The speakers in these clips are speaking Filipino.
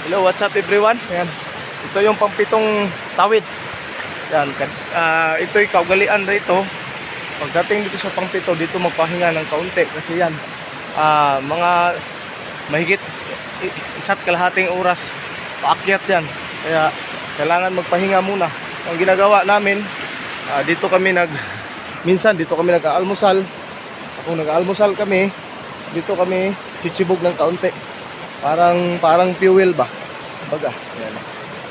Hello, what's up everyone? Ayan. Ito yung pampitong tawid. Yan. ah ito yung kaugalian rito. Pagdating dito sa pangpito, dito magpahinga ng kaunti. Kasi yan, ah mga mahigit isa't kalahating oras paakyat yan. Kaya kailangan magpahinga muna. Ang ginagawa namin, ah, dito kami nag, minsan dito kami nag-aalmusal. Kung nag-aalmusal kami, dito kami chichibog ng kaunti. Parang parang fuel ba? Baga, yan.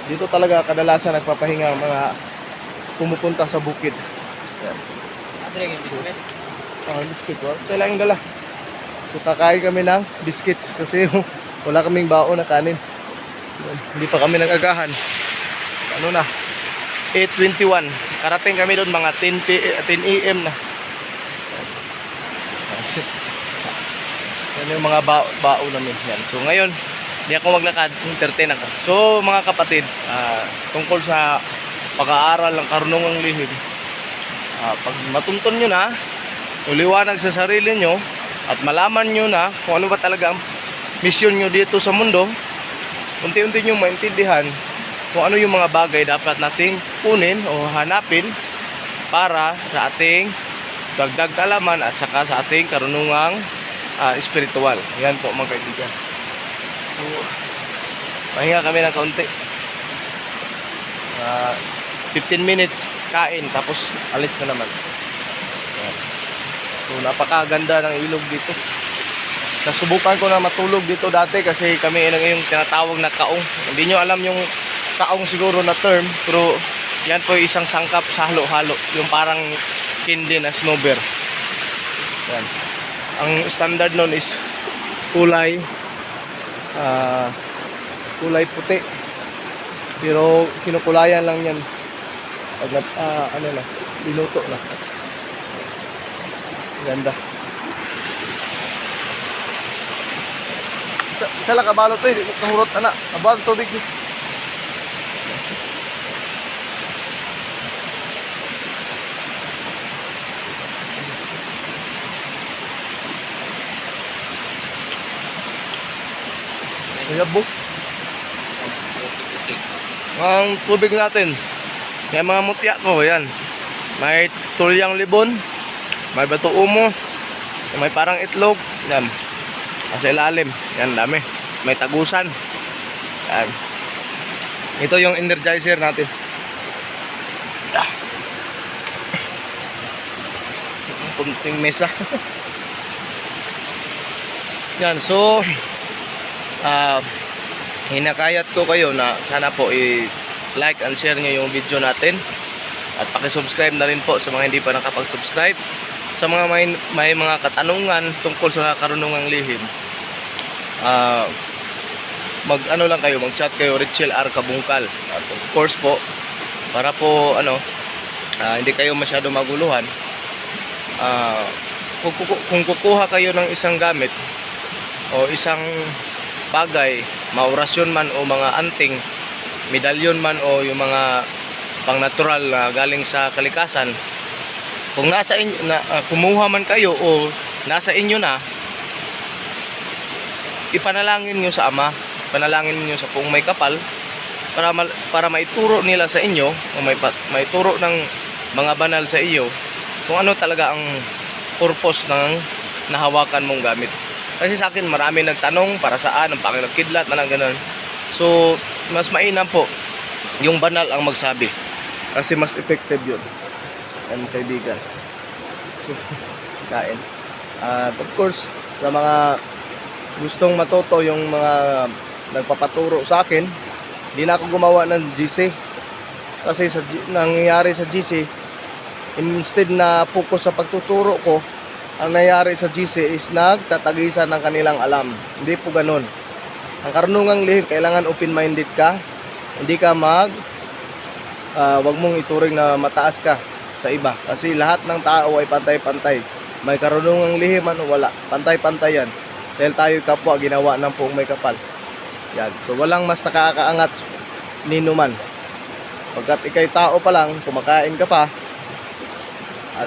Dito talaga kadalasan nagpapahinga ang mga pumupunta sa bukid. Yan. Andre, yung biskuit. Ah, biscuit. Well, kailangan dala. So, kakain kami ng biscuits kasi wala kaming baon na kanin. Hindi pa kami nag-agahan. Ano na? 8.21. Karating kami doon mga 10, p- eh, 10 a.m. na. Yan yung mga bao, bao namin. Yan. So ngayon, hindi ako maglakad, entertain ako. So mga kapatid, ah, tungkol sa pag-aaral ng karunungang lihim, Ah, pag matunton nyo na, uliwanag sa sarili nyo, at malaman nyo na kung ano ba talaga ang misyon nyo dito sa mundo, unti-unti nyo maintindihan kung ano yung mga bagay dapat nating kunin o hanapin para sa ating dagdag kaalaman at saka sa ating karunungang ah, espiritual. Yan po mga kaibigan. So, pahinga kami ng kaunti. Ah, 15 minutes kain tapos alis na naman. So napakaganda ng ilog dito. Nasubukan ko na matulog dito dati kasi kami ang yung tinatawag na kaong. Hindi nyo alam yung kaong siguro na term pero yan po isang sangkap sa halo-halo. Yung parang candy na snowbear. Yan. Ang standard nun is kulay ah kulay puti. Pero kinukulayan lang yan pag ah, ano na, binuto na. Ganda. Sa, sa lang kabalo to, eh, kahurot ana. Abang tubig. eh. Ayabo. Ang tubig natin. Yan mga mutya ko, yan. May tulyang libon, may bato umo, may parang itlog, yan. Nasa ilalim, yan dami. May tagusan. Yan. Ito yung energizer natin. Kunting mesa. yan, so ah hinakayat ko kayo na sana po i-like and share nyo yung video natin. At paki-subscribe na rin po sa mga hindi pa nakapag-subscribe. Sa mga may, may mga katanungan tungkol sa karunungang lihim ah mag ano lang kayo mag chat kayo Richel R. Kabungkal. At of course po para po ano ah, hindi kayo masyado maguluhan ah kung, kung kukuha kayo ng isang gamit o isang bagay, maorasyon man o mga anting, medalyon man o yung mga pang natural na galing sa kalikasan, kung nasa inyo, na, ah, kumuha man kayo o nasa inyo na, ipanalangin nyo sa Ama, panalangin nyo sa kung may kapal, para, mal- para maituro nila sa inyo, o may, maituro ng mga banal sa iyo, kung ano talaga ang purpose ng nahawakan mong gamit. Kasi sa akin marami nagtanong para saan ang Panginoon kidlat man ang ganun. So mas mainam po yung banal ang magsabi. Kasi mas effective yun. Yan kaibigan. So, kain. At of course, sa mga gustong matuto yung mga nagpapaturo sa akin, di na ako gumawa ng GC. Kasi sa nangyayari sa GC, instead na focus sa pagtuturo ko, ang nangyayari sa GC is nagtatagisan ng kanilang alam. Hindi po ganun. Ang karunungang lihim, kailangan open-minded ka. Hindi ka mag, ah, wag mong ituring na mataas ka sa iba. Kasi lahat ng tao ay pantay-pantay. May karunungang lihim man o wala. Pantay-pantay yan. Dahil tayo kapwa ginawa ng poong may kapal. Yan. So walang mas nakakaangat nino man. Pagkat ikay tao pa lang, kumakain ka pa,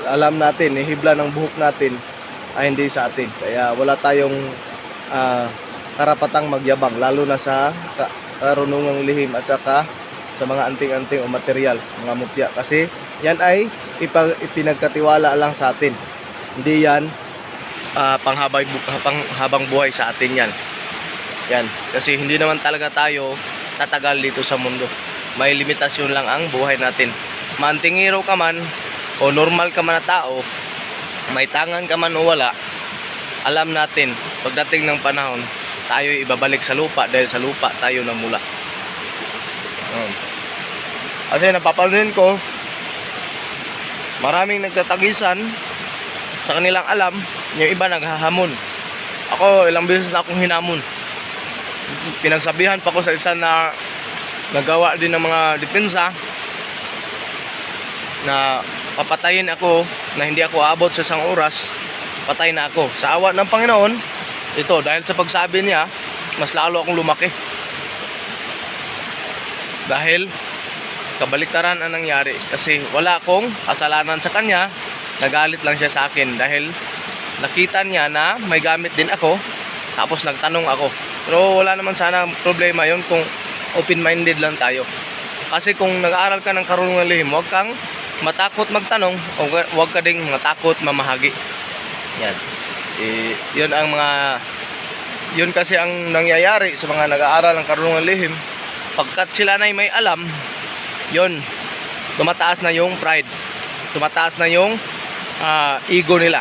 alam natin, eh, hibla ng buhok natin ay hindi sa atin. Kaya wala tayong ah, karapatang magyabang, lalo na sa ka- karunungang lihim at saka sa mga anting-anting o material, mga mutya. Kasi yan ay ipag, ipinagkatiwala lang sa atin. Hindi yan panghabang, bu- panghabang buhay sa atin yan. Yan. Kasi hindi naman talaga tayo tatagal dito sa mundo. May limitasyon lang ang buhay natin. Mantingiro ka man o normal ka man na tao, may tangan ka man o wala, alam natin pagdating ng panahon, tayo ibabalik sa lupa dahil sa lupa tayo namula. Um, kasi napapansin ko, maraming nagtatagisan sa kanilang alam, yung iba naghahamon. Ako, ilang beses na akong hinamon. Pinagsabihan pa ko sa isa na nagawa din ng mga depensa na papatayin ako na hindi ako abot sa isang oras. Patay na ako. Sa awa ng Panginoon ito dahil sa pagsabi niya mas lalo akong lumaki. Dahil kabaliktaran ang nangyari. Kasi wala akong kasalanan sa kanya. Nagalit lang siya sa akin. Dahil nakita niya na may gamit din ako. Tapos nagtanong ako. Pero wala naman sana problema yon kung open-minded lang tayo. Kasi kung nag-aaral ka ng karunungan lihim huwag kang matakot magtanong o huwag ka ding matakot mamahagi. Yan. Eh, yun ang mga yun kasi ang nangyayari sa mga nag-aaral ng karunungan lihim. Pagkat sila na may alam yun tumataas na yung pride. Tumataas na yung ah, ego nila.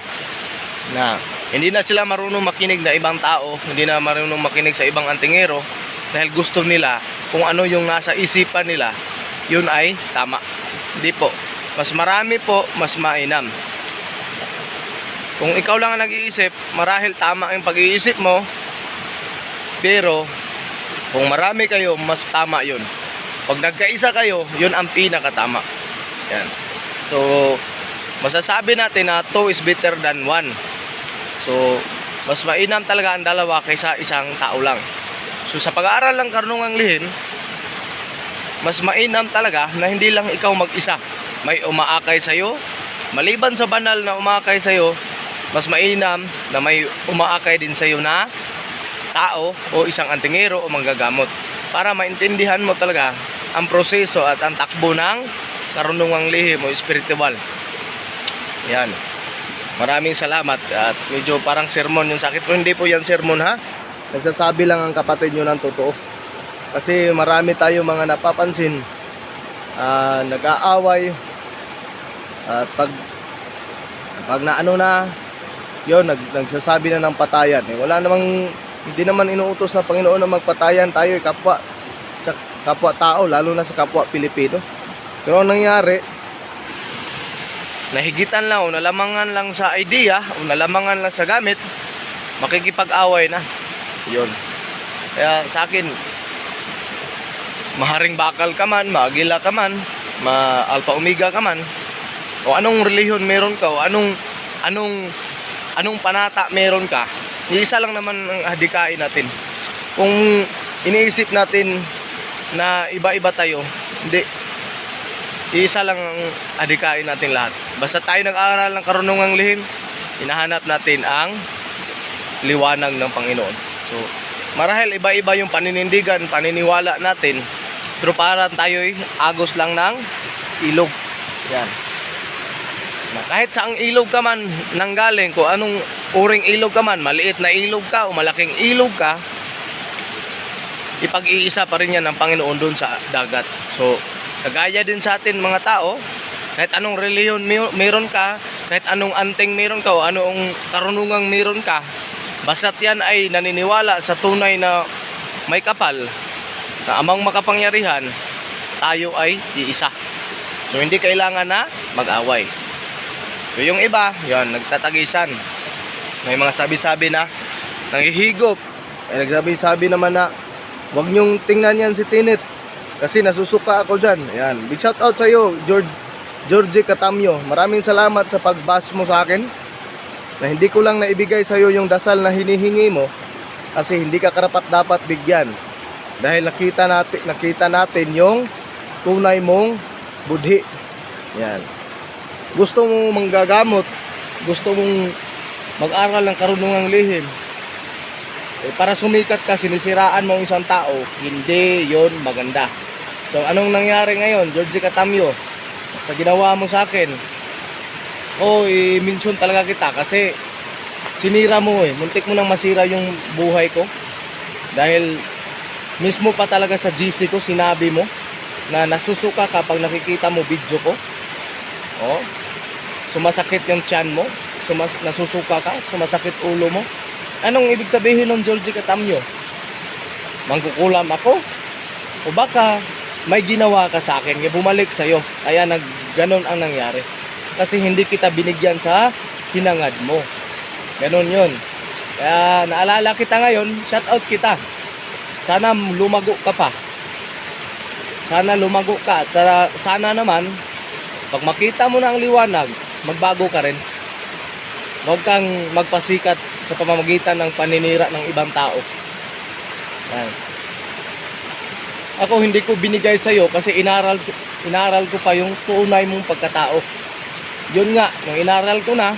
Na hindi na sila marunong makinig na ibang tao hindi na marunong makinig sa ibang antingero dahil gusto nila kung ano yung nasa isipan nila yun ay tama. Hindi po mas marami po mas mainam. Kung ikaw lang ang nag-iisip marahil tama yung pag-iisip mo pero kung marami kayo mas tama yun. Pag nagkaisa kayo yun ang pinakatama. Yan. So masasabi natin na 2 is better than 1 so mas mainam talaga ang dalawa kaysa isang tao lang. So sa pag-aaral ng karunungang lihin mas mainam talaga na hindi lang ikaw mag-isa may umaakay sa'yo. Maliban sa banal na umaakay sa'yo mas mainam na may umaakay din sa'yo na tao o isang antingero o manggagamot. Para maintindihan mo talaga ang proseso at ang takbo ng karunungang lihim o spiritual yan. Maraming salamat at medyo parang sermon yung sakit. Pero hindi po yan sermon ha? Nagsasabi lang ang kapatid nyo ng totoo. Kasi marami tayo mga napapansin ah, nag-aaway at pag pag naano na yon nag, nagsasabi na ng patayan. Eh, wala namang hindi naman inuutos sa Panginoon na magpatayan tayo eh, kapwa sa kapwa tao lalo na sa kapwa Pilipino. Pero ang nangyari nahigitan lang o nalamangan lang sa idea o nalamangan lang sa gamit makikipag-away na. Yon kaya sa akin maharing bakal ka man maagila ka man ma alpha omega ka man o anong relihiyon meron ka? O anong anong anong panata meron ka? Isa lang naman ang hadikain natin. Kung iniisip natin na iba-iba tayo hindi. Isa lang ang adikain natin lahat. Basta tayo nag-aaral ng karunungang lihim hinahanap natin ang liwanag ng Panginoon. So marahil iba-iba yung paninindigan paniniwala natin. Pero para tayo'y agos lang ng ilog. Yan na kahit saang ilog ka man nanggaling kung anong uring ilog ka man maliit na ilog ka o malaking ilog ka ipag-iisa pa rin yan ng Panginoon doon sa dagat. So kagaya din sa atin mga tao kahit anong reliyon meron ka kahit anong anting meron ka o anong karunungang meron ka basta't yan ay naniniwala sa tunay na may kapal na amang makapangyarihan tayo ay iisa. So hindi kailangan na mag-away So yung iba, yan, nagtatagisan. May mga sabi-sabi na nangihigop. Ay nagsabi-sabi naman na wag niyong tingnan yan si Tinit kasi nasusuka ako dyan. Ayan. Big shout out sa iyo, George Georgie Catamio. Maraming salamat sa pagbas mo sa akin. Na hindi ko lang naibigay sa iyo yung dasal na hinihingi mo kasi hindi ka karapat dapat bigyan. Dahil nakita natin nakita natin yung tunay mong budhi. Yan gusto mo manggagamot, gusto mong mag-aral ng karunungang lihim, Eh, para sumikat ka, sinisiraan mo ang isang tao, hindi yon maganda. So, anong nangyari ngayon, Georgie Katamyo? Sa ginawa mo sa akin, oh, i-mention talaga kita kasi sinira mo eh. Muntik mo nang masira yung buhay ko. Dahil mismo pa talaga sa GC ko, sinabi mo na nasusuka kapag nakikita mo video ko. Oh, sumasakit yung tiyan mo, sumas nasusuka ka, sumasakit ulo mo. Anong ibig sabihin ng Georgie Katamyo? Mangkukulam ako? O baka may ginawa ka sa akin, bumalik sa'yo. Kaya nag, ganun ang nangyari. Kasi hindi kita binigyan sa hinangad mo. Ganun yun. Kaya naalala kita ngayon, shout out kita. Sana lumago ka pa. Sana lumago ka. Sana, sana naman, pag makita mo na ang liwanag, magbago ka rin. Huwag kang magpasikat sa pamamagitan ng paninira ng ibang tao. Yan. Ako hindi ko binigay sa iyo kasi inaral inaral ko pa yung tunay mong pagkatao. Yun nga, nung inaral ko na,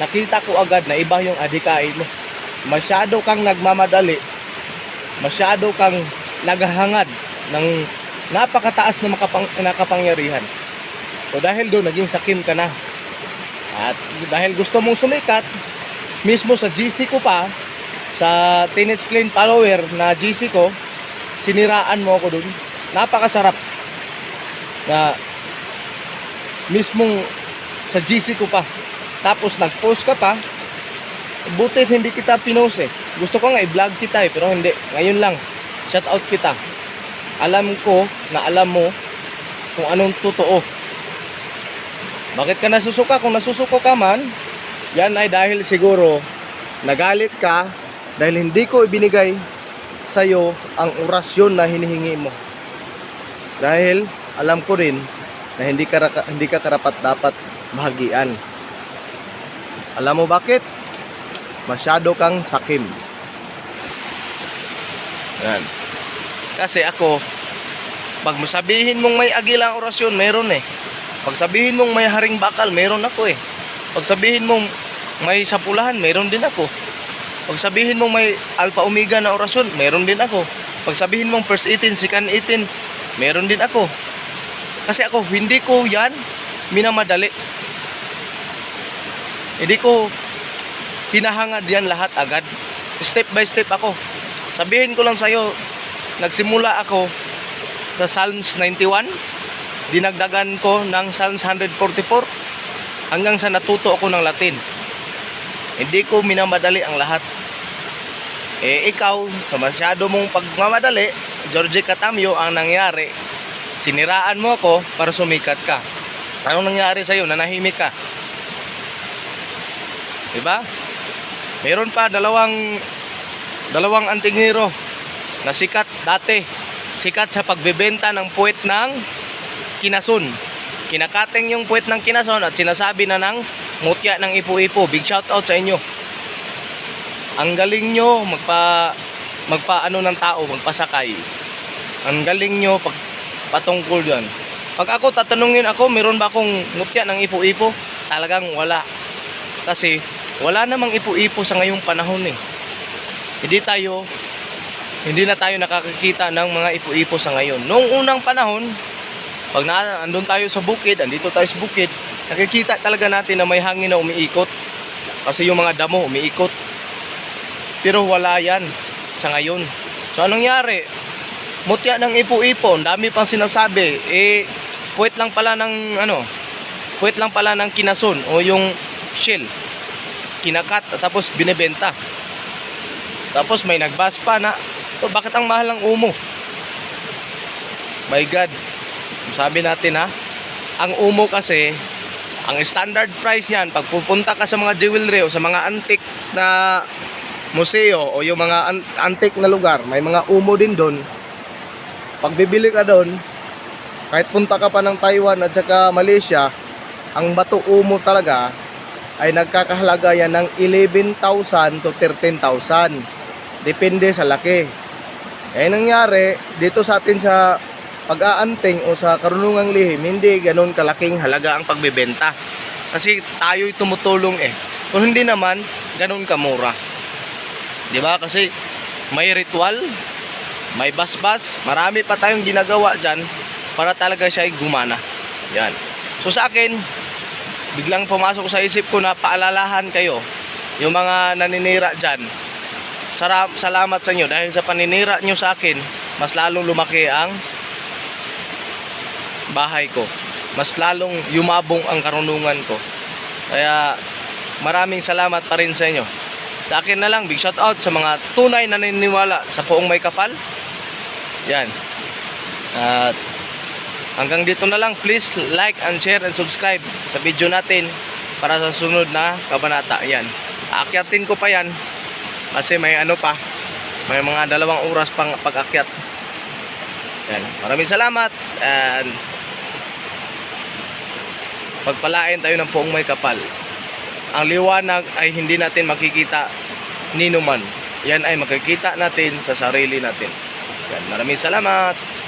nakita ko agad na iba yung adikain mo. Masyado kang nagmamadali. Masyado kang naghahangad ng napakataas na makapang, nakapangyarihan. So dahil doon, naging sakim ka na. At dahil gusto mong sumikat, mismo sa GC ko pa, sa Teenage Clean follower na GC ko, siniraan mo ako dun. Napakasarap na mismong sa GC ko pa. Tapos nag-post ka pa, buti hindi kita pinost eh. Gusto ko nga i-vlog kita eh, pero hindi. Ngayon lang, shout out kita. Alam ko na alam mo kung anong totoo. Bakit ka nasusuka? Kung nasusuko ka man, yan ay dahil siguro nagalit ka dahil hindi ko ibinigay sa iyo ang orasyon na hinihingi mo. Dahil alam ko rin na hindi ka hindi ka karapat dapat bahagian. Alam mo bakit? Masyado kang sakim. Yan. Kasi ako, pag sabihin mong may agilang orasyon, meron eh. Pag sabihin mong may haring bakal, meron ako eh. Pag sabihin mong may sapulahan, meron din ako. Pag sabihin mong may alpha omega na orasyon, meron din ako. Pag sabihin mong first 18, second 18, meron din ako. Kasi ako, hindi ko yan minamadali. Hindi ko hinahangad yan lahat agad. Step by step ako. Sabihin ko lang sa'yo, nagsimula ako sa Psalms 91, dinagdagan ko ng Psalms 144, hanggang sa natuto ako ng Latin. Hindi ko minamadali ang lahat. Eh ikaw, sa masyado mong pagmamadali, Georgie Katamyo, ang nangyari, siniraan mo ako para sumikat ka. Anong nangyari sa'yo? Nanahimik ka. Diba? Meron pa dalawang dalawang antingero na sikat dati. Sikat sa pagbebenta ng puwet ng kinasun. Kinakating yung puwet ng kinason at sinasabi na ng mutya ng ipo-ipo. Big shout out sa inyo. Ang galing nyo magpa magpaano ng tao, magpasakay. Ang galing nyo pag patungkol yan. Pag ako tatanungin ako, meron ba akong mutya ng ipo-ipo? Talagang wala. Kasi wala namang ipo-ipo sa ngayong panahon eh. Hindi tayo hindi na tayo nakakakita ng mga ipo-ipo sa ngayon. Noong unang panahon, pag na, andun tayo sa bukid, andito tayo sa bukid, nakikita talaga natin na may hangin na umiikot. Kasi yung mga damo umiikot. Pero wala yan sa ngayon. So anong nangyari? Mutya ng ipo-ipo, ang dami pang sinasabi. Eh, puwet lang pala ng ano, puwet lang pala ng kinason o yung shell. Kinakat tapos binebenta. Tapos may nagbas pa na, "Oh, bakit ang mahal ng umo? My God. Sabi natin ha, ang umo kasi, ang standard price niyan, pag pupunta ka sa mga jewelry o sa mga antique na museo o yung mga an- antique na lugar, may mga umo din doon. Pag bibili ka doon, kahit punta ka pa ng Taiwan at saka Malaysia, ang bato umo talaga ay nagkakahalaga yan ng 11,000 to 13,000. Depende sa laki. Eh nangyari, dito sa atin sa pag-aanting o sa karunungang lihim, hindi ganun kalaking halaga ang pagbebenta. Kasi tayo'y tumutulong eh. Kung hindi naman, ganun kamura. 'Di ba? Kasi may ritual, may basbas, marami pa tayong ginagawa dyan para talaga siya ay gumana. Yan. So sa akin, biglang pumasok sa isip ko na paalalahan kayo, yung mga naninira dyan, Sara- salamat sa inyo dahil sa paninira nyo sa akin, mas lalong lumaki ang bahay ko. Mas lalong yumabong ang karunungan ko. Kaya maraming salamat pa rin sa inyo. Sa akin na lang, big shout out sa mga tunay na naniniwala sa poong may kapal. Yan. At hanggang dito na lang, please like and share and subscribe sa video natin para sa sunod na kabanata. Yan. Aakyatin ko pa yan kasi may ano pa, may mga dalawang oras pang pag-akyat. Yan. Maraming salamat and pagpalain tayo ng poong may kapal. Ang liwanag ay hindi natin makikita ni numan. Yan ay makikita natin sa sarili natin. Yan. Maraming salamat.